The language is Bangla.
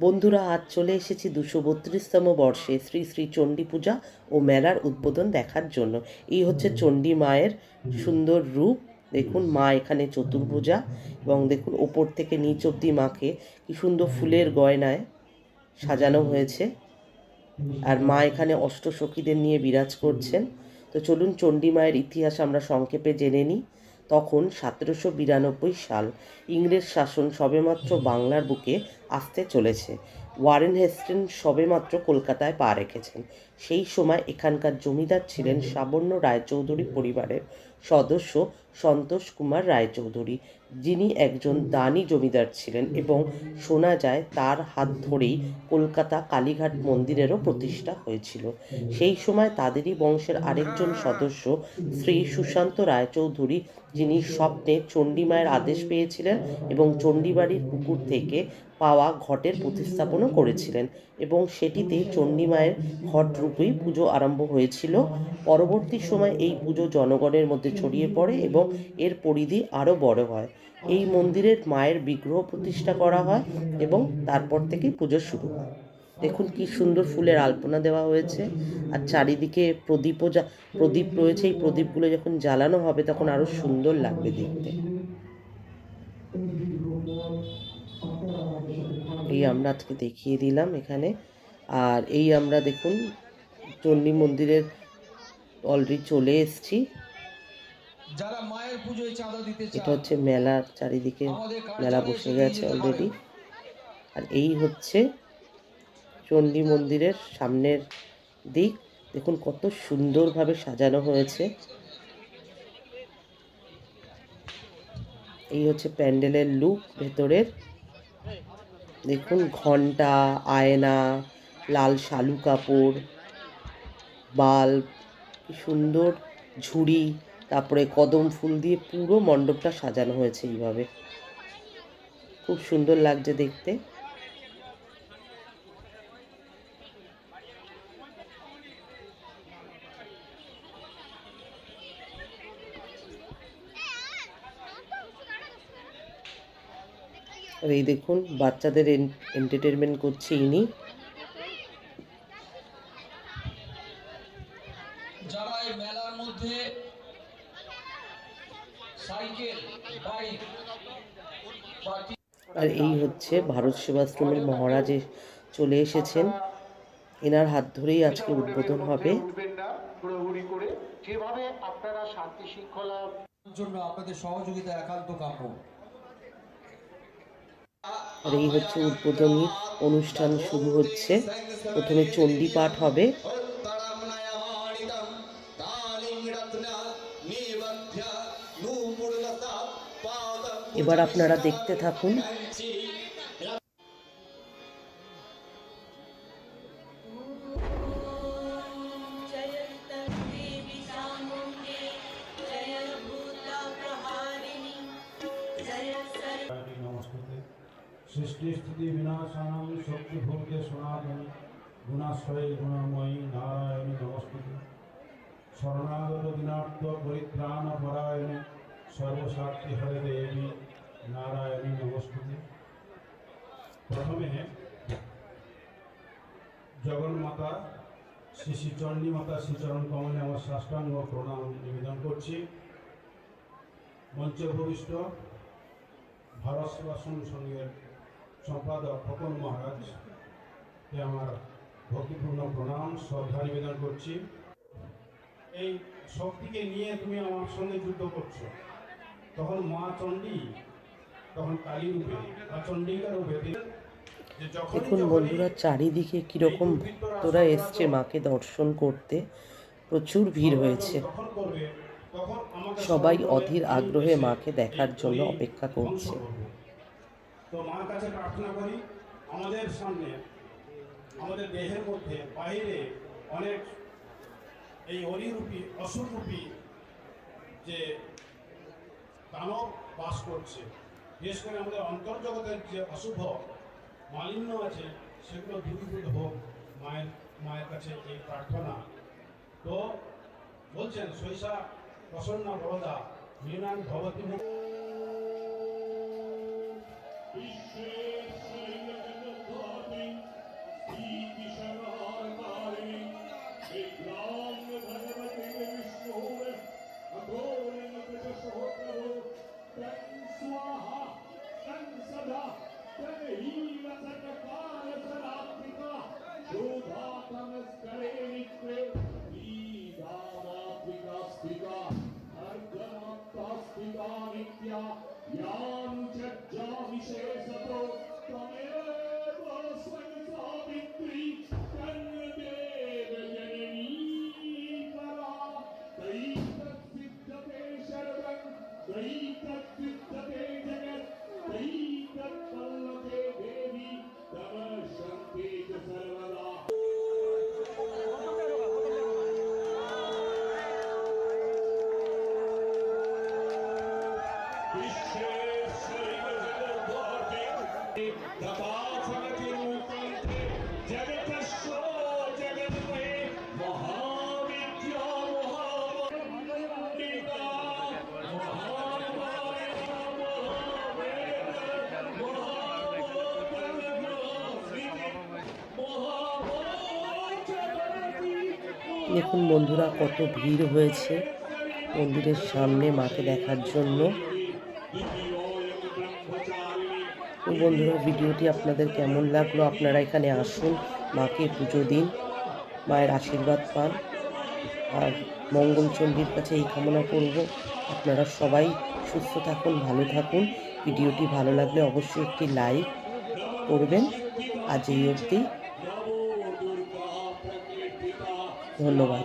বন্ধুরা, আজ চলে এসেছি দুশো বত্রিশতম বর্ষে শ্রী শ্রী চণ্ডী পূজা ও মেলার উদ্বোধন দেখার জন্য। এই হচ্ছে চণ্ডী মায়ের সুন্দর রূপ। দেখুন, মা এখানে চতুর্ভুজা এবং দেখুন, ওপর থেকে নিচ অব্দি মাকে কি সুন্দর ফুলের গয়নায় সাজানো হয়েছে। আর মা এখানে অষ্টসখীদের নিয়ে বিরাজ করছেন। তো চলুন, চণ্ডী মায়ের ইতিহাস আমরা সংক্ষেপে জেনে নিই। তখন সতেরোশো বিরানব্বই সাল ইংরেজ শাসন সবেমাত্র বাংলার বুকে আসতে চলেছে। ওয়ারেন হেস্টেন সবেমাত্র কলকাতায় পা রেখেছেন। সেই সময় এখানকার জমিদার ছিলেন সাবর্ণ রায়চৌধুরী পরিবারের সদস্য সন্তোষ কুমার রায়চৌধুরী যিনি একজন দানি জমিদার ছিলেন এবং শোনা যায় তার হাত ধরেই কলকাতা কালীঘাট মন্দিরেরও প্রতিষ্ঠা হয়েছিল। সেই সময় তাদেরই বংশের আরেকজন সদস্য শ্রী সুশান্ত রায়চৌধুরী যিনি স্বপ্নে চণ্ডীমায়ের আদেশ পেয়েছিলেন এবং চণ্ডীবাড়ির পুকুর থেকে পাওয়া ঘটের প্রতিস্থাপনও করেছিলেন এবং সেটিতে চণ্ডীমায়ের ঘট রূপেই পুজো আরম্ভ হয়েছিল। পরবর্তী সময় এই পুজো জনগণের মধ্যে ছড়িয়ে পড়ে এবং এর পরিধি আরও বড় হয়। এই মন্দিরের মায়ের বিগ্রহ প্রতিষ্ঠা করা হয় এবং তারপর থেকেই পুজো শুরু হয়। দেখুন কি সুন্দর ফুলের আলপনা দেওয়া হয়েছে আর চারিদিকে প্রদীপও যা প্রদীপ রয়েছে। এই প্রদীপগুলো যখন জ্বালানো হবে তখন আরও সুন্দর লাগবে দেখতে। এই আমরা আজকে দেখিয়ে দিলাম এখানে। আর এই আমরা দেখুন চণ্ডী মন্দিরের অলরেডি চলে এসেছি। যারা মায়ের পুজোয় চাঁদা দিতে এটা হচ্ছে মেলার চারিদিকে মেলা বসে গেছে অলরেডি আর এই হচ্ছে চণ্ডী মন্দিরের সামনের দিক। দেখুন কত সুন্দরভাবে সাজানো হয়েছে। এই হচ্ছে প্যান্ডেলের লুক ভেতরের। দেখুন, ঘণ্টা, আয়না, লাল শালু কাপড়, বাল্ব সুন্দর ঝুড়ি, তারপরে কদম ফুল দিয়ে পুরো মণ্ডপটা সাজানো হয়েছে এইভাবে। খুব সুন্দর লাগছে দেখতে। আর এই দেখুন বাচ্চাদের এন্টারটেনমেন্ট করছে ইনি। যারা এই মেলার মধ্যে সাইকেল বাইক আর এই হচ্ছে ভারত সেবাশ্রমের মহারাজে চলে এসেছেন। এনার হাত ধরেই আজকে উদ্বোধন হবে। যেভাবে আপনারা শান্তি শৃঙ্খলা জন্য আপনাদের সহযোগিতা একান্ত কাম্য। আর এই হচ্ছে উদ্বোধনী অনুষ্ঠান শুরু হচ্ছে। প্রথমে চণ্ডী পাঠ হবে। এবার আপনারা দেখতে থাকুন। নমস্কার সৃষ্টি স্থিতি বিনাশানাং শক্তি ভূতে সনাতনী গুণাশ্রয়ী গুণময়ী নারায়ণী নমস্কৃতি শরণাগত দিনার্থ পরিত্রাণ পরায়ণে সর্বশক্তি হরে দেবী নারায়ণী নমস্কৃতি প্রথমে জগন্মাতা শ্রী শ্রী চণ্ডী মাতা শ্রীচরণ কমলে আমার সাষ্টাঙ্গ প্রণাম নিবেদন করছি। মঞ্চে ভূমিষ্ঠ ভারত সেবাসন সংঘের সম্পাদক খোকন মহারাজকে আমার ভক্তিপূর্ণ প্রণাম শ্রদ্ধা নিবেদন করছি। এই শক্তিকে নিয়ে তুমি আমার সঙ্গে যুদ্ধ করছ। তখন মা চণ্ডী তখন কালী রূপে বা চণ্ডিকা রূপে দেখুন বন্ধুরা চারিদিকে কীরকম ভক্তরা এসছে মাকে দর্শন করতে। প্রচুর ভিড় হয়েছে। সবাই অধীর আগ্রহে মাকে দেখার জন্য অপেক্ষা করছে। তো মার কাছে প্রার্থনা করি, আমাদের সামনে, আমাদের দেহের মধ্যে বাইরে অনেক এই অরিরূপী অসুরূপী যে দানব বাস করছে, বিশেষ করে আমাদের অন্তর্জগতের যে অশুভ মালিন্য আছে, সেগুলো দূরীভূত হোক মায়ের মায়ের কাছে এই প্রার্থনা। তো বলছেন শৈশা প্রসন্ন বরদা মীনান ভবতী। तस्मिता नित्या यां चर्चा विशेषतो त्वमेव स्वयं सावित्री দেখুন বন্ধুরা, কত ভিড় হয়েছে মন্দিরের সামনে মাকে দেখার জন্য। বন্ধুরা, ভিডিওটি আপনাদের কেমন লাগল? আপনারা এখানে আসুন, মাকে পুজো দিন, মায়ের আশীর্বাদ পান। আর মঙ্গলচণ্ডীর কাছে এই কামনা করব। আপনারা সবাই সুস্থ থাকুন, ভালো থাকুন। ভিডিওটি ভালো লাগলে অবশ্যই একটি লাইক করবেন। আজ এই অবধি। ধন্যবাদ।